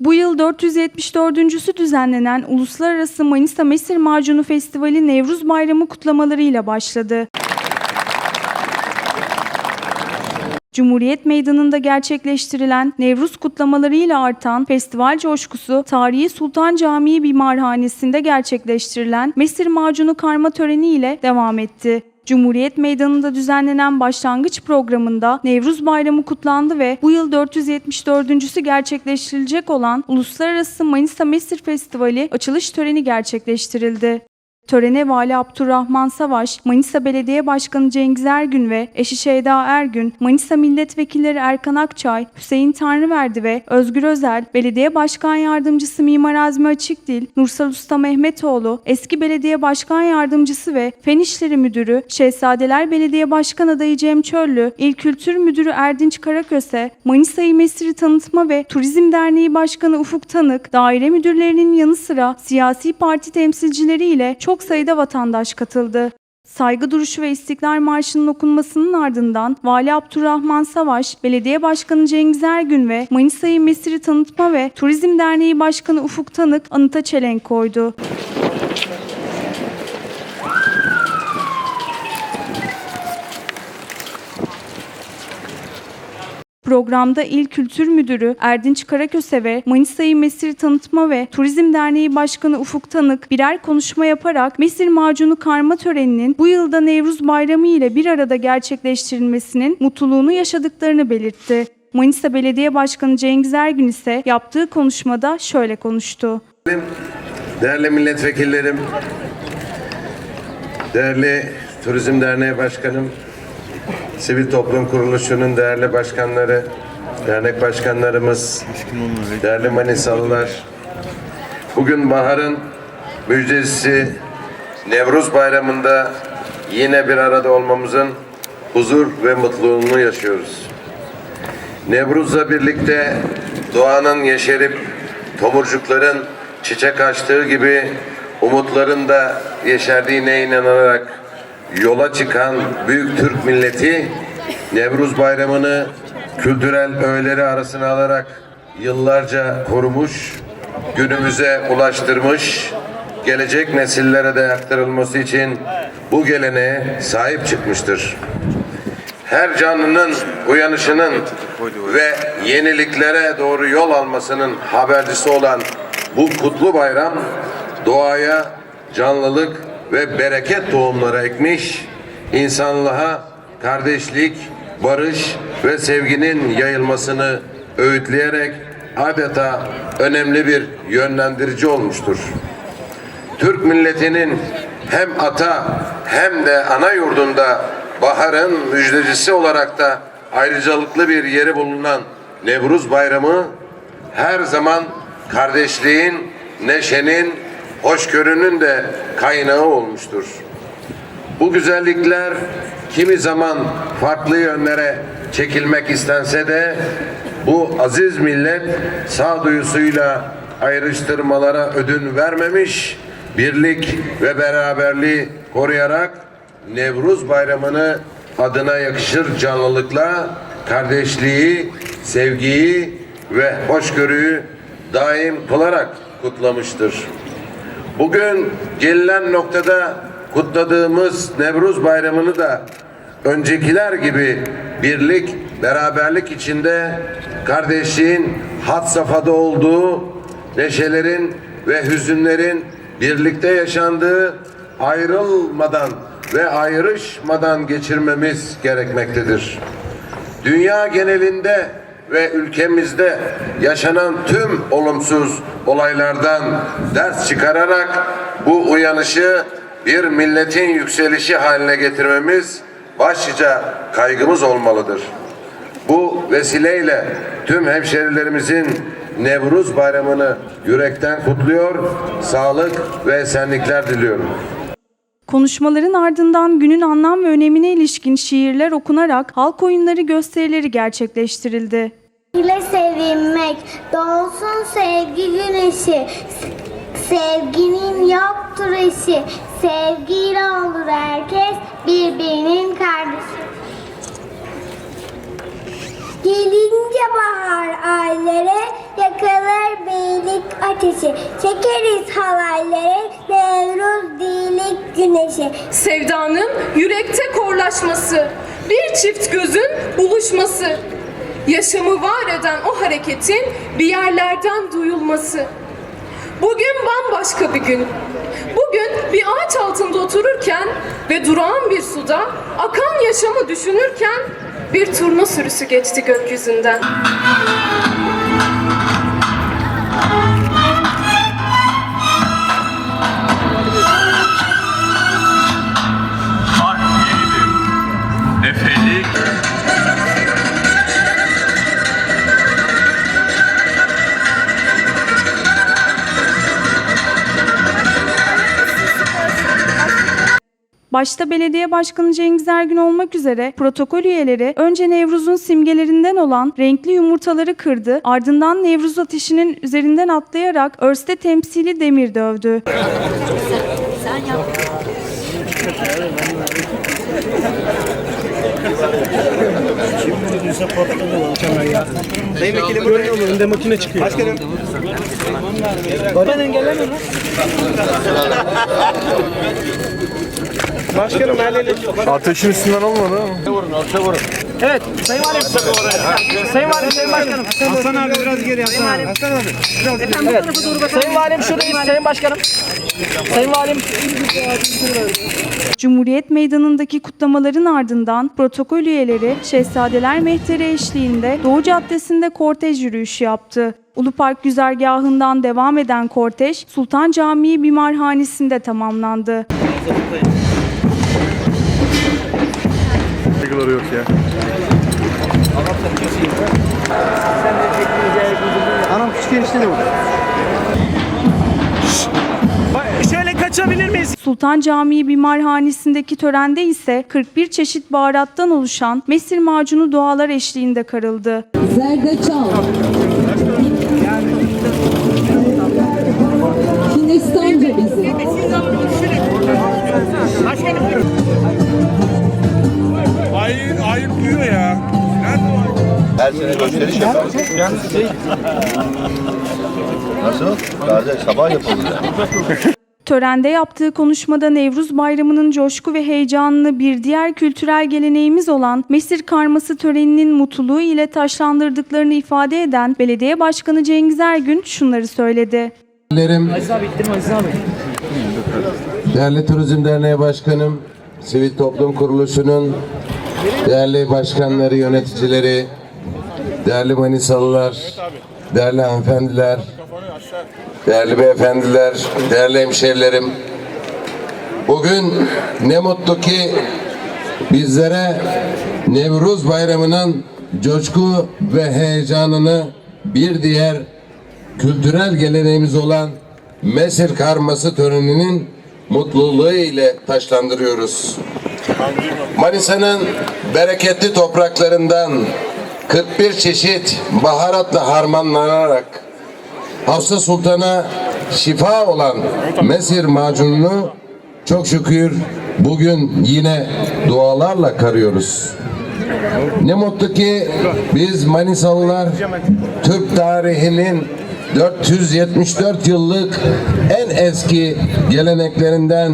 Bu yıl 474.sü düzenlenen Uluslararası Manisa Mesir Macunu Festivali Nevruz Bayramı kutlamalarıyla başladı. Cumhuriyet Meydanı'nda gerçekleştirilen Nevruz kutlamalarıyla artan festival coşkusu, Tarihi Sultan Camii Bimarhanesi'nde gerçekleştirilen Mesir Macunu karma töreni ile devam etti. Cumhuriyet Meydanı'nda düzenlenen başlangıç programında Nevruz Bayramı kutlandı ve bu yıl 474.sü gerçekleştirilecek olan Uluslararası Manisa Mesir Festivali açılış töreni gerçekleştirildi. Törene Vali Abdurrahman Savaş, Manisa Belediye Başkanı Cengiz Ergün ve eşi Şeyda Ergün, Manisa Milletvekilleri Erkan Akçay, Hüseyin Tanrıverdi ve Özgür Özel, Belediye Başkan Yardımcısı Mimar Azmi Açıkdil, Nursal Usta Mehmetoğlu, eski Belediye Başkan Yardımcısı ve Fen İşleri Müdürü, Şehzadeler Belediye Başkan Adayı Cem Çöllü, İl Kültür Müdürü Erdinç Karaköse, Manisa'yı Mesiri Tanıtma ve Turizm Derneği Başkanı Ufuk Tanık, daire müdürlerinin yanı sıra siyasi parti temsilcileri ile çok sayıda vatandaş katıldı. Saygı duruşu ve İstiklal Marşı'nın okunmasının ardından Vali Abdurrahman Savaş, Belediye Başkanı Cengiz Ergün ve Manisa'yı Mesiri Tanıtma ve Turizm Derneği Başkanı Ufuk Tanık anıta çelenk koydu. Programda İl Kültür Müdürü Erdinç Karaköse ve Manisa'yı Mesir Tanıtma ve Turizm Derneği Başkanı Ufuk Tanık birer konuşma yaparak Mesir Macunu Karma töreninin bu yılda Nevruz Bayramı ile bir arada gerçekleştirilmesinin mutluluğunu yaşadıklarını belirtti. Manisa Belediye Başkanı Cengiz Ergün ise yaptığı konuşmada şöyle konuştu. Değerli milletvekillerim, değerli Turizm Derneği Başkanım, Sivil Toplum Kuruluşu'nun değerli başkanları, dernek başkanlarımız, değerli Manisalılar, bugün baharın müjdecisi Nevruz Bayramı'nda yine bir arada olmamızın huzur ve mutluluğunu yaşıyoruz. Nevruz'la birlikte doğanın yeşerip tomurcukların çiçek açtığı gibi umutların da yeşerdiğine inanarak yola çıkan büyük Türk milleti Nevruz Bayramı'nı kültürel öğeleri arasına alarak yıllarca korumuş, günümüze ulaştırmış, gelecek nesillere de aktarılması için bu geleneğe sahip çıkmıştır. Her canlının uyanışının ve yeniliklere doğru yol almasının habercisi olan bu kutlu bayram doğaya canlılık ve bereket tohumları ekmiş, insanlığa kardeşlik, barış ve sevginin yayılmasını öğütleyerek adeta önemli bir yönlendirici olmuştur. Türk milletinin hem ata hem de ana yurdunda baharın müjdecisi olarak da ayrıcalıklı bir yeri bulunan Nevruz Bayramı her zaman kardeşliğin, neşenin, hoşgörünün de kaynağı olmuştur. Bu güzellikler kimi zaman farklı yönlere çekilmek istense de bu aziz millet sağduyusuyla ayrıştırmalara ödün vermemiş, birlik ve beraberliği koruyarak Nevruz Bayramı'nı adına yakışır canlılıkla kardeşliği, sevgiyi ve hoşgörüyü daim kılarak kutlamıştır. Bugün gelinen noktada kutladığımız Nevruz Bayramı'nı da öncekiler gibi birlik, beraberlik içinde kardeşliğin had safhada olduğu, neşelerin ve hüzünlerin birlikte yaşandığı, ayrılmadan ve ayrışmadan geçirmemiz gerekmektedir. Dünya genelinde ve ülkemizde yaşanan tüm olumsuz olaylardan ders çıkararak bu uyanışı bir milletin yükselişi haline getirmemiz başlıca kaygımız olmalıdır. Bu vesileyle tüm hemşerilerimizin Nevruz Bayramı'nı yürekten kutluyor, sağlık ve esenlikler diliyorum. Konuşmaların ardından günün anlam ve önemine ilişkin şiirler okunarak halk oyunları gösterileri gerçekleştirildi. ile sevinmek, doğsun sevgi güneşi. Sevginin yoktur eşi, sevgiyle olur herkes birbirinin kardeşi. Gelince bahar ayları, Yakılır birlik ateşi Çekeriz havalleri Nevruz dilik güneşi Sevdanın yürekte korlaşması, bir çift gözün buluşması. Yaşamı var eden o hareketin bir yerlerden duyulması. Bugün bambaşka bir gün. Bugün bir ağaç altında otururken ve durağan bir suda akan yaşamı düşünürken bir turna sürüsü geçti gökyüzünden. Başta Belediye Başkanı Cengiz Ergün olmak üzere protokol üyeleri önce Nevruz'un simgelerinden olan renkli yumurtaları kırdı, ardından Nevruz ateşinin üzerinden atlayarak Örste temsili demir dövdü. Sayın Vekilim böyle olur. Önde makine çıkıyor. Başkanım. Ben engellemiyorum. Başkanım el. Ateşin üstünden olmadı ama. Evet. Sayın Valim. Sayın Valim, Sayın Başkanım. Hasan abi biraz geri Hasan abi. Hasan abi. Biraz geri. Evet. Sayın Valim şuradayız. Sayın Başkanım. Sayın Valim. Cumhuriyet Meydanı'ndaki kutlamaların ardından protokol üyeleri Şehzadeler Mehteri eşliğinde Doğu Caddesi'nde kortej yürüyüşü yaptı. Ulupark güzergahından devam eden kortej Sultan Camii Bimarhanesi'nde tamamlandı. Saygıları yok ya. Anam küçük enişte de burada. Şöyle kaçabilir miyiz? Sultan Camii Bimarhanesi'ndeki törende ise 41 çeşit baharattan oluşan mesir macunu dualar eşliğinde karıldı. Zerdeçal. Hindistan cevizi. Hayır, hayır duyuyor ya. Her sene gösteriş yapıyoruz. Nasıl? Taze sabah yapalım yani. Törende yaptığı konuşmada Nevruz Bayramı'nın coşku ve heyecanını bir diğer kültürel geleneğimiz olan Mesir Karması töreninin mutluluğu ile taşlandırdıklarını ifade eden Belediye Başkanı Cengiz Ergün şunları söyledi. Aziz abi gittim Aziz abi. Değerli Turizm Derneği Başkanım, Sivil Toplum Kuruluşu'nun değerli başkanları, yöneticileri, değerli Manisalılar, değerli hanımefendiler, değerli beyefendiler, değerli hemşehrilerim. Bugün ne mutlu ki bizlere Nevruz Bayramı'nın coşku ve heyecanını bir diğer kültürel geleneğimiz olan Mesir karması töreninin mutluluğu ile taşlandırıyoruz. Manisa'nın bereketli topraklarından 41 çeşit baharatla harmanlanarak Hafsa Sultan'a şifa olan Mesir macununu çok şükür bugün yine dualarla karıyoruz. Ne mutlu ki biz Manisalılar Türk tarihinin 474 yıllık en eski geleneklerinden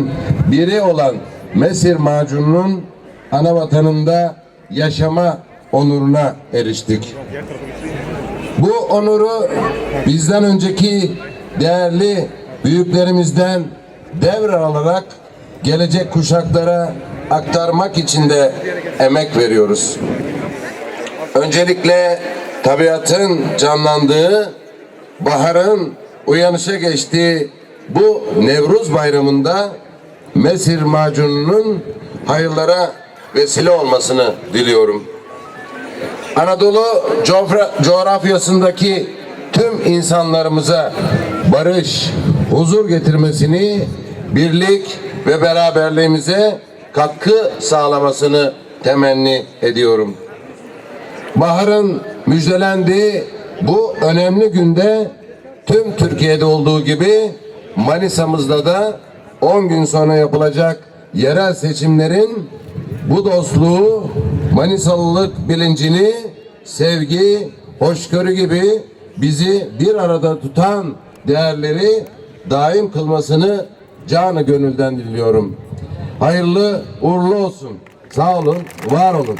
biri olan Mesir macununun ana vatanında yaşama onuruna eriştik. Bu onuru bizden önceki değerli büyüklerimizden devralarak gelecek kuşaklara aktarmak için de emek veriyoruz. Öncelikle tabiatın canlandığı, baharın uyanışa geçtiği bu Nevruz Bayramı'nda Mesir macununun hayırlara vesile olmasını diliyorum. Anadolu coğra- coğrafyasındaki tüm insanlarımıza barış, huzur getirmesini, birlik ve beraberliğimize katkı sağlamasını temenni ediyorum. Baharın müjdelendiği bu önemli günde tüm Türkiye'de olduğu gibi Manisa'mızda da 10 gün sonra yapılacak yerel seçimlerin bu dostluğu, Manisalılık bilincini, sevgi, hoşgörü gibi bizi bir arada tutan değerleri daim kılmasını canı gönülden diliyorum. Hayırlı uğurlu olsun. Sağ olun, var olun.